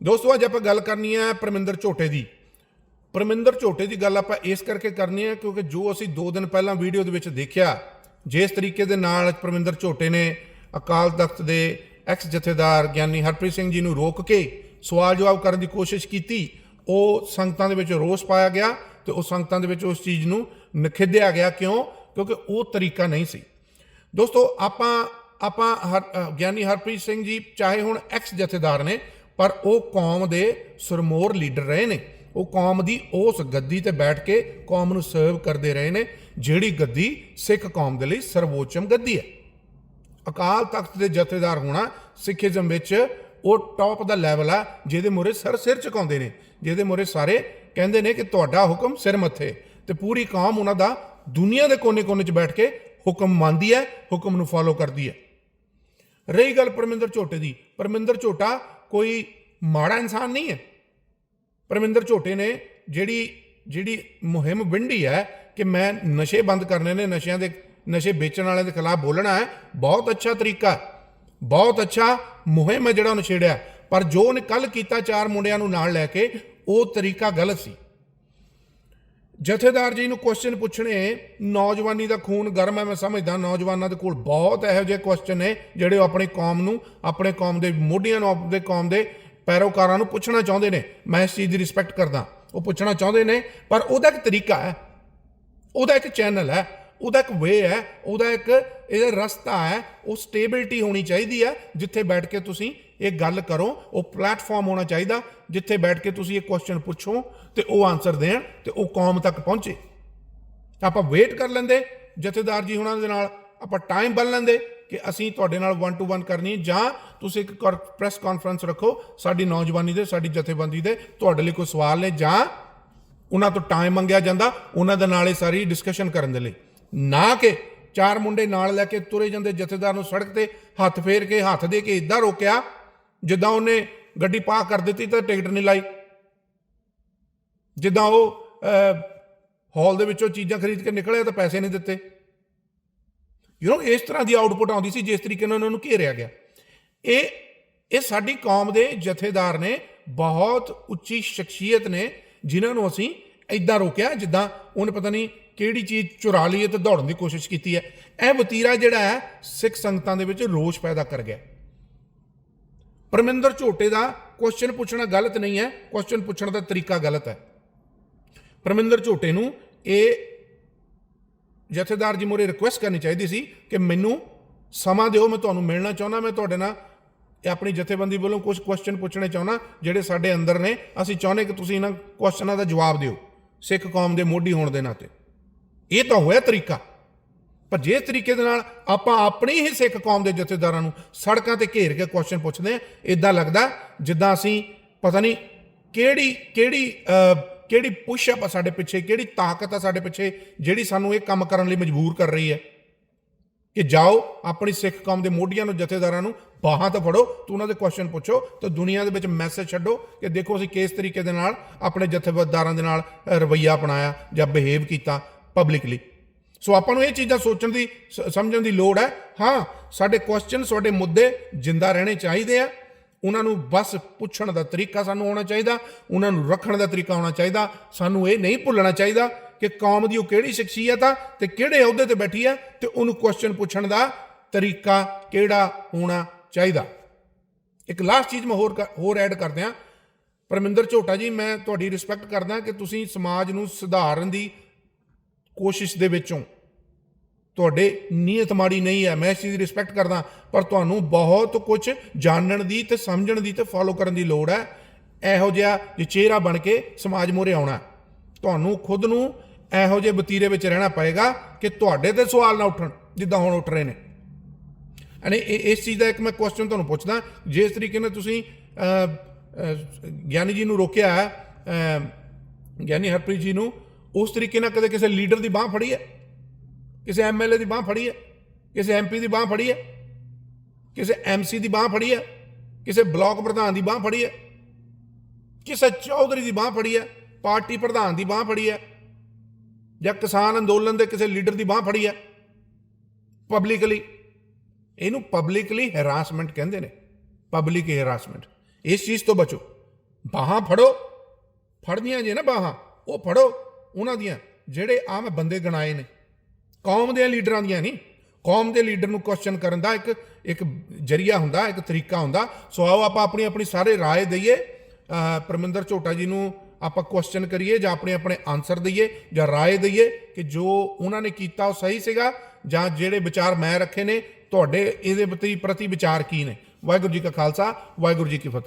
ਦੋਸਤੋ, ਅੱਜ ਆਪਾਂ ਗੱਲ ਕਰਨੀ ਹੈ ਪਰਮਿੰਦਰ ਝੋਟੇ ਦੀ। ਪਰਮਿੰਦਰ ਝੋਟੇ ਦੀ ਗੱਲ ਆਪਾਂ ਇਸ ਕਰਕੇ ਕਰਨੀ ਹੈ ਕਿਉਂਕਿ ਜੋ ਅਸੀਂ 2 ਦਿਨ ਪਹਿਲਾਂ ਵੀਡੀਓ ਦੇ ਵਿੱਚ ਦੇਖਿਆ, ਜਿਸ ਤਰੀਕੇ ਦੇ ਨਾਲ ਪਰਮਿੰਦਰ ਝੋਟੇ ਨੇ ਅਕਾਲ ਤਖਤ ਦੇ ਐਕਸ ਜਥੇਦਾਰ ਗਿਆਨੀ ਹਰਪ੍ਰੀਤ ਸਿੰਘ ਜੀ ਨੂੰ ਰੋਕ ਕੇ ਸਵਾਲ ਜਵਾਬ ਕਰਨ ਦੀ ਕੋਸ਼ਿਸ਼ ਕੀਤੀ। ਉਹ ਸੰਗਤਾਂ ਦੇ ਵਿੱਚ ਰੋਸ ਪਾਇਆ ਗਿਆ ਤੇ ਉਹ ਸੰਗਤਾਂ ਦੇ ਵਿੱਚ ਉਸ ਚੀਜ਼ ਨੂੰ ਨਖਿੱਧਿਆ ਗਿਆ। ਕਿਉਂ? ਕਿਉਂਕਿ ਉਹ ਤਰੀਕਾ ਨਹੀਂ ਸੀ। ਦੋਸਤੋ, ਆਪਾਂ ਆਪਾਂ ਹਰ ਗਿਆਨੀ ਹਰਪ੍ਰੀਤ ਸਿੰਘ ਜੀ, ਚਾਹੇ ਹੁਣ ਐਕਸ ਜਥੇਦਾਰ ਨੇ ਪਰ ਉਹ ਕੌਮ ਦੇ ਸਰਮੋਰ ਲੀਡਰ ਰਹੇ ਨੇ। ਉਹ ਕੌਮ ਦੀ ਉਸ ਗੱਦੀ ਤੇ ਬੈਠ ਕੇ ਕੌਮ ਨੂੰ ਸਰਵ ਕਰਦੇ ਰਹੇ ਨੇ, ਜਿਹੜੀ ਗੱਦੀ ਸਿੱਖ ਕੌਮ ਦੇ ਲਈ ਸਰਵੋਚਮ ਗੱਦੀ ਹੈ। ਅਕਾਲ ਤਖਤ ਦੇ ਜਥੇਦਾਰ ਹੋਣਾ ਸਿੱਖੀਜ਼ਮ ਵਿੱਚ ਉਹ ਟੌਪ ਦਾ ਲੈਵਲ ਆ, ਜਿਹਦੇ ਮੂਹਰੇ ਸਰ ਸਿਰ ਝੁਕਾਉਂਦੇ ਨੇ, ਜਿਹਦੇ ਮੂਹਰੇ ਸਾਰੇ ਕਹਿੰਦੇ ਨੇ ਕਿ ਤੁਹਾਡਾ ਹੁਕਮ ਸਿਰ ਮੱਥੇ ਤੇ ਪੂਰੀ ਕੌਮ ਉਹਨਾਂ ਦਾ ਦੁਨੀਆ ਦੇ ਕੋਨੇ-ਕੋਨੇ 'ਚ ਬੈਠ ਕੇ ਹੁਕਮ ਮੰਨਦੀ ਹੈ, ਹੁਕਮ ਨੂੰ ਫਾਲੋ ਕਰਦੀ ਹੈ। ਰਹੀ ਗੱਲ ਪਰਮਿੰਦਰ ਝੋਟੇ ਦੀ, ਪਰਮਿੰਦਰ ਝੋਟਾ ਕੋਈ ਮਾੜਾ ਇਨਸਾਨ ਨਹੀਂ ਹੈ। ਪਰਮਿੰਦਰ ਝੋਟੇ ਨੇ ਜਿਹੜੀ ਜਿਹੜੀ ਮੁਹਿੰਮ ਵਿੰਡੀ ਹੈ ਕਿ ਮੈਂ ਨਸ਼ੇ ਬੰਦ ਕਰਨੇ ਨੇ, ਨਸ਼ਿਆਂ ਦੇ, ਨਸ਼ੇ ਵੇਚਣ ਵਾਲਿਆਂ ਦੇ ਖਿਲਾਫ ਬੋਲਣਾ ਹੈ, ਬਹੁਤ ਅੱਛਾ ਤਰੀਕਾ ਬਹੁਤ ਅੱਛਾ ਮੁਹਿੰਮ ਹੈ ਜਿਹੜਾ ਉਹਨੇ ਛੇੜਿਆ ਪਰ ਜੋ ਉਹਨੇ ਕੱਲ ਕੀਤਾ ਚਾਰ ਮੁੰਡਿਆਂ ਨੂੰ ਨਾਲ ਲੈ ਕੇ, ਉਹ ਤਰੀਕਾ ਗਲਤ ਸੀ। ਜਥੇਦਾਰ ਜੀ ਨੂੰ ਕੁਐਸਚਨ ਪੁੱਛਣੇ, ਨੌਜਵਾਨੀ ਦਾ ਖੂਨ ਗਰਮ ਹੈ, ਮੈਂ ਸਮਝਦਾ, ਨੌਜਵਾਨਾਂ ਦੇ ਕੋਲ ਬਹੁਤ ਇਹੋ ਜਿਹੇ ਕੁਐਸਚਨ ਨੇ, ਜਿਹੜੇ ਉਹ ਆਪਣੀ ਕੌਮ ਨੂੰ, ਆਪਣੇ ਕੌਮ ਦੇ ਮੋਢੀਆਂ ਨੂੰ, ਆਪਣੇ ਕੌਮ ਦੇ ਪੈਰੋਕਾਰਾਂ ਨੂੰ ਪੁੱਛਣਾ ਚਾਹੁੰਦੇ ਨੇ। ਮੈਂ ਇਸ ਚੀਜ਼ ਦੀ ਰਿਸਪੈਕਟ ਕਰਦਾ। ਉਹ ਪੁੱਛਣਾ ਚਾਹੁੰਦੇ ਨੇ, ਪਰ ਉਹਦਾ ਇੱਕ ਤਰੀਕਾ ਹੈ। ਉਹਦਾ ਇੱਕ ਚੈਨਲ ਹੈ। ਉਹਦਾ ਇੱਕ ਵੇ ਹੈ। ਉਹਦਾ ਇੱਕ, ਇਹਦਾ ਰਸਤਾ ਹੈ। ਉਹ ਸਟੇਬਿਲਟੀ ਹੋਣੀ ਚਾਹੀਦੀ ਹੈ, ਜਿੱਥੇ ਬੈਠ ਕੇ ਤੁਸੀਂ ਇਹ ਗੱਲ ਕਰੋ, ਉਹ ਪਲੇਟਫਾਰਮ ਹੋਣਾ ਚਾਹੀਦਾ, ਜਿੱਥੇ ਬੈਠ ਕੇ ਤੁਸੀਂ ਇਹ ਕੁਐਸਚਨ ਪੁੱਛੋ ਤੇ ਉਹ ਆਨਸਰ ਦੇਣ ਤੇ ਉਹ ਕੌਮ ਤੱਕ ਪਹੁੰਚੇ। ਆਪਾਂ ਵੇਟ ਕਰ ਲੈਂਦੇ, ਜਥੇਦਾਰ ਜੀ ਹੁਣਾਂ ਦੇ ਨਾਲ, ਆਪਾਂ ਟਾਈਮ ਬੰਨ ਲੈਂਦੇ ਕਿ ਅਸੀਂ ਤੁਹਾਡੇ ਨਾਲ 1 ਟੂ 1 ਕਰਨੀ ਜਾਂ ਤੁਸੀਂ ਇੱਕ ਪ੍ਰੈਸ ਕਾਨਫਰੰਸ ਰੱਖੋ, ਸਾਡੀ ਨੌਜਵਾਨੀ ਦੇ, ਸਾਡੀ ਜਥੇਬੰਦੀ ਦੇ, ਤੁਹਾਡੇ ਲਈ ਕੋਈ ਸਵਾਲ ਨੇ, ਜਾਂ ਉਹਨਾਂ ਤੋਂ ਟਾਈਮ ਮੰਗਿਆ ਜਾਂਦਾ, ਉਹਨਾਂ ਦੇ ਨਾਲ ਇਹ ਸਾਰੀ ਡਿਸਕਸ਼ਨ ਕਰਨ ਦੇ ਲਈ। ਨਾ ਕਿ ਚਾਰ ਮੁੰਡੇ ਨਾਲ ਲੈ ਕੇ ਤੁਰੇ ਜਾਂਦੇ ਜਥੇਦਾਰ ਨੂੰ ਸੜਕ ਤੇ, ਹੱਥ ਫੇਰ ਕੇ, ਹੱਥ ਦੇ ਕੇ ਇਦਾਂ ਰੋਕਿਆ ਜਿੱਦਾਂ ਉਹਨੇ ਗੱਡੀ ਪਾ ਕਰ ਦਿੱਤੀ ਤਾਂ ਟਿਕਟ ਨਹੀਂ ਲਾਈ। ਜਿੱਦਾਂ ਉਹ ਹਾਲ ਦੇ ਵਿੱਚੋਂ ਚੀਜ਼ਾਂ ਖਰੀਦ ਕੇ ਨਿਕਲਿਆ ਤਾਂ ਪੈਸੇ ਨਹੀਂ ਦਿੱਤੇ। ਯੂ نو ਇਸ ਤਰ੍ਹਾਂ ਦੀ ਆਊਟਪੁੱਟ ਆਉਂਦੀ ਸੀ ਜਿਸ ਤਰੀਕੇ ਨਾਲ ਉਹਨਾਂ ਨੂੰ ਘੇਰਿਆ ਗਿਆ। ਇਹ ਇਹ ਸਾਡੀ ਕੌਮ ਦੇ ਜਥੇਦਾਰ ਨੇ ਬਹੁਤ ਉੱਚੀ ਸ਼ਖਸੀਅਤ ਨੇ, ਜਿਨ੍ਹਾਂ ਨੂੰ ਅਸੀਂ ਇਦਾਂ ਰੋਕਿਆ ਜਿੱਦਾਂ ਉਹਨੇ ਪਤਾ ਨਹੀਂ ਕਿਹੜੀ ਚੀਜ਼ ਚੁਰਾ ਲਈ ਹੈ ਤੇ ਦੌੜਨ ਦੀ ਕੋਸ਼ਿਸ਼ ਕੀਤੀ ਹੈ। ਇਹ ਵਤੀਰਾ ਜਿਹੜਾ ਹੈ, ਸਿੱਖ ਸੰਗਤਾਂ ਦੇ ਵਿੱਚ ਰੋਸ਼ ਪੈਦਾ ਕਰ ਗਿਆ। ਪਰਮਿੰਦਰ ਝੋਟੇ ਦਾ ਕੁਐਸਚਨ ਪੁੱਛਣਾ ਗਲਤ ਨਹੀਂ ਹੈ ਕੁਐਸਚਨ ਪੁੱਛਣ ਦਾ ਤਰੀਕਾ ਗਲਤ ਹੈ। ਪਰਮਿੰਦਰ ਝੋਟੇ ਨੂੰ ਇਹ ਜਥੇਦਾਰ ਜੀ ਮੋਰੇ ਰਿਕੁਐਸਟ ਕਰਨੀ ਚਾਹੀਦੀ ਸੀ ਕਿ ਮੈਨੂੰ ਸਮਾਂ ਦਿਓ, ਮੈਂ ਤੁਹਾਨੂੰ ਮਿਲਣਾ ਚਾਹੁੰਦਾ, ਮੈਂ ਤੁਹਾਡੇ ਨਾਲ ਇਹ ਆਪਣੀ ਜਥੇਬੰਦੀ ਵੱਲੋਂ ਕੁਝ ਕੁਐਸਚਨ ਪੁੱਛਣੇ ਚਾਹੁੰਦਾ, ਜਿਹੜੇ ਸਾਡੇ ਅੰਦਰ ਨੇ, ਅਸੀਂ ਚਾਹੁੰਦੇ ਕਿ ਤੁਸੀਂ ਇਹਨਾਂ ਕੁਐਸਚਨਾਂ ਦਾ ਜਵਾਬ ਦਿਓ, ਸਿੱਖ ਕੌਮ ਦੇ ਮੋਢੀ ਹੋਣ ਦੇ ਨਾਤੇ। ਇਹ ਤਾਂ ਹੋਇਆ ਤਰੀਕਾ। ਪਰ ਜਿਸ ਤਰੀਕੇ ਦੇ ਨਾਲ ਆਪਾਂ ਆਪਣੀ ਹੀ ਸਿੱਖ ਕੌਮ ਦੇ ਜਥੇਦਾਰਾਂ ਨੂੰ ਸੜਕਾਂ ਤੇ ਘੇਰ ਕੇ ਕੁਐਸਚਨ ਪੁੱਛਦੇ ਆ ਇਦਾਂ ਲੱਗਦਾ ਜਿੱਦਾਂ ਅਸੀਂ ਪਤਾ ਨਹੀਂ ਕਿਹੜੀ ਕਿਹੜੀ ਕਿਹੜੀ ਪੁਸ਼ ਆ ਸਾਡੇ ਪਿੱਛੇ ਕਿਹੜੀ ਤਾਕਤ ਆ ਸਾਡੇ ਪਿੱਛੇ ਜਿਹੜੀ ਸਾਨੂੰ ਇਹ ਕੰਮ ਕਰਨ ਲਈ ਮਜਬੂਰ ਕਰ ਰਹੀ ਹੈ। ਕਿ ਜਾਓ ਆਪਣੀ ਸਿੱਖ ਕੌਮ ਦੇ ਮੋਢੀਆਂ ਨੂੰ ਜਥੇਦਾਰਾਂ ਨੂੰ ਬਾਹਾਂ ਤੋਂ ਫੜੋ ਤੇ ਉਹਨਾਂ ਦੇ ਕੁਐਸਚਨ ਪੁੱਛੋ ਤੇ ਦੁਨੀਆ ਦੇ ਵਿੱਚ ਮੈਸੇਜ ਛੱਡੋ ਕਿ ਦੇਖੋ ਅਸੀਂ ਕਿਸ ਤਰੀਕੇ ਦੇ ਨਾਲ ਆਪਣੇ ਜਥੇਦਾਰਾਂ ਦੇ ਨਾਲ ਅ, ਰਵੱਈਆ ਅਪਣਾਇਆ ਜਾਂ ਬਿਹੇਵ ਕੀਤਾ ਪਬਲਿਕਲੀ ਸੋ ਆਪਾਂ ਨੂੰ ਇਹ ਚੀਜ਼ਾਂ ਸੋਚਣ ਦੀ, ਸ- ਸਮਝਣ ਦੀ ਲੋੜ ਹੈ। ਹਾਂ, ਸਾਡੇ ਕੁਐਸਚਨ ਸਾਡੇ ਮੁੱਦੇ ਜਿੰਦਾ ਰਹਿਣੇ ਚਾਹੀਦੇ ਆ। ਉਹਨਾਂ ਨੂੰ ਬਸ ਪੁੱਛਣ ਦਾ ਤਰੀਕਾ ਸਾਨੂੰ ਹੋਣਾ ਚਾਹੀਦਾ, ਉਹਨਾਂ ਨੂੰ ਰੱਖਣ ਦਾ ਤਰੀਕਾ ਹੋਣਾ ਚਾਹੀਦਾ। ਸਾਨੂੰ ਇਹ ਨਹੀਂ ਭੁੱਲਣਾ ਚਾਹੀਦਾ ਕਿ ਕੌਮ ਦੀ ਉਹ ਕਿਹੜੀ ਸ਼ਖਸੀਅਤ ਆ ਤੇ ਕਿਹੜੇ ਅਹੁਦੇ ਤੇ ਬੈਠੀ ਆ ਤੇ ਉਹਨੂੰ ਕੁਐਸਚਨ ਪੁੱਛਣ ਦਾ ਤਰੀਕਾ ਕਿਹੜਾ ਹੋਣਾ ਚਾਹੀਦਾ। ਇੱਕ ਲਾਸਟ ਚੀਜ਼ ਮੈਂ ਹੋਰ ਕਰ- ਹੋਰ ਐਡ ਕਰਦੇ ਆ ਪਰਮਿੰਦਰ ਝੋਟਾ ਜੀ, ਮੈਂ ਤੁਹਾਡੀ ਰਿਸਪੈਕਟ ਕਰਦਾ ਕਿ ਤੁਸੀਂ ਸਮਾਜ ਨੂੰ ਸੁਧਾਰਨ ਦੀ ਕੋਸ਼ਿਸ਼ ਦੇ ਵਿੱਚੋਂ। ਤੁਹਾਡੇ ਨੀਅਤ ਮਾੜੀ ਨਹੀਂ ਹੈ, ਮੈਂ ਇਸ ਚੀਜ਼ ਦੀ ਰਿਸਪੈਕਟ ਕਰਦਾ, ਪਰ ਤੁਹਾਨੂੰ ਬਹੁਤ ਕੁਝ ਜਾਣਨ ਦੀ ਤੇ ਸਮਝਣ ਦੀ ਤੇ ਫਾਲੋ ਕਰਨ ਦੀ ਲੋੜ ਹੈ। ਇਹੋ ਜਿਹਾ ਜੇ ਚਿਹਰਾ ਬਣ ਕੇ ਸਮਾਜ ਮੂਹਰੇ ਆਉਣਾ ਤੁਹਾਨੂੰ ਖੁਦ ਨੂੰ ਇਹੋ ਜਿਹੇ ਬਤੀਰੇ ਵਿੱਚ ਰਹਿਣਾ ਪਏਗਾ ਕਿ ਤੁਹਾਡੇ ਤੇ ਸਵਾਲ ਨਾ ਉੱਠਣ, ਜਿੱਦਾਂ ਹੁਣ ਉੱਠ ਰਹੇ ਨੇ। ਅਨੇ ਇਸ ਚੀਜ਼ ਦਾ ਇੱਕ ਮੈਂ ਕੁਐਸਚਨ ਤੁਹਾਨੂੰ ਪੁੱਛਦਾ, ਜਿਸ ਤਰੀਕੇ ਨਾਲ ਤੁਸੀਂ ਗਿਆਨੀ ਜੀ ਨੂੰ ਰੋਕਿਆ ਗਿਆਨੀ ਹਰਪ੍ਰੀਤ ਜੀ ਨੂੰ ਉਸ ਤਰੀਕੇ ਨਾਲ ਕਦੇ ਕਿਸੇ ਲੀਡਰ ਦੀ ਬਾਹ ਫੜੀ ਹੈ? ਕਿਸੇ ਐਮਐਲਏ ਦੀ ਬਾਹ ਫੜੀ ਹੈ? ਕਿਸੇ ਐਮਪੀ ਦੀ ਬਾਹ ਫੜੀ ਹੈ? ਕਿਸੇ ਐਮਸੀ ਦੀ ਬਾਹ ਫੜੀ ਹੈ? ਕਿਸੇ ਬਲਾਕ ਪ੍ਰਧਾਨ ਦੀ ਬਾਹ ਫੜੀ ਹੈ? ਕਿਸੇ ਚੌਧਰੀ ਦੀ ਬਾਹ ਫੜੀ ਹੈ? ਪਾਰਟੀ ਪ੍ਰਧਾਨ ਦੀ ਬਾਹ ਫੜੀ ਹੈ? ਜਾਂ ਕਿਸਾਨ ਅੰਦੋਲਨ ਦੇ ਕਿਸੇ ਲੀਡਰ ਦੀ ਬਾਹ ਫੜੀ ਹੈ? ਪਬਲਿਕਲੀ ਇਹਨੂੰ ਪਬਲਿਕਲੀ ਹੈਰਾਸਮੈਂਟ ਕਹਿੰਦੇ ਨੇ। ਪਬਲਿਕ ਹੈਰਾਸਮੈਂਟ ਇਸ ਚੀਜ਼ ਤੋਂ ਬਚੋ। ਬਾਹਾਂ ਫੜੋ। ਫੜਦੀਆਂ ਜੇ ਨਾ ਬਾਹਾਂ, ਉਹ ਫੜੋ। ਉਹਨਾਂ ਦੀਆਂ, ਜਿਹੜੇ ਆ ਮੈਂ ਬੰਦੇ ਗਣਾਏ ਨੇ। ਕੌਮ ਦੇ ਲੀਡਰਾਂ ਦੀਆਂ ਨਹੀਂ। ਕੌਮ ਦੇ ਲੀਡਰ ਨੂੰ ਕੁਐਸਚਨ ਕਰਨ ਦਾ ਇੱਕ ਇੱਕ ਜਰੀਆ ਹੁੰਦਾ, ਇੱਕ ਤਰੀਕਾ ਹੁੰਦਾ। ਸੋ ਆਓ ਆਪਾਂ ਆਪਣੀ ਆਪਣੀ ਸਾਰੇ ਰਾਏ ਦਈਏ। ਪਰਮਿੰਦਰ ਝੋਟਾ ਜੀ ਨੂੰ ਆਪਾਂ ਕੁਐਸਚਨ ਕਰੀਏ ਜਾਂ ਆਪਣੇ ਆਪਣੇ ਆਨਸਰ ਦਈਏ ਜਾਂ ਰਾਏ ਦਈਏ ਕਿ ਜੋ ਉਹਨਾਂ ਨੇ ਕੀਤਾ ਉਹ ਸਹੀ ਸੀਗਾ ਜਾਂ ਜਿਹੜੇ ਵਿਚਾਰ ਮੈਂ ਰੱਖੇ ਨੇ, ਤੁਹਾਡੇ ਇਹਦੇ ਪ੍ਰਤੀ ਪ੍ਰਤੀ ਵਿਚਾਰ ਕੀ ਨੇ? ਵਾਹਿਗੁਰੂ ਜੀ ਕਾ ਖਾਲਸਾ, ਵਾਹਿਗੁਰੂ ਜੀ ਕੀ ਫਤਿਹ।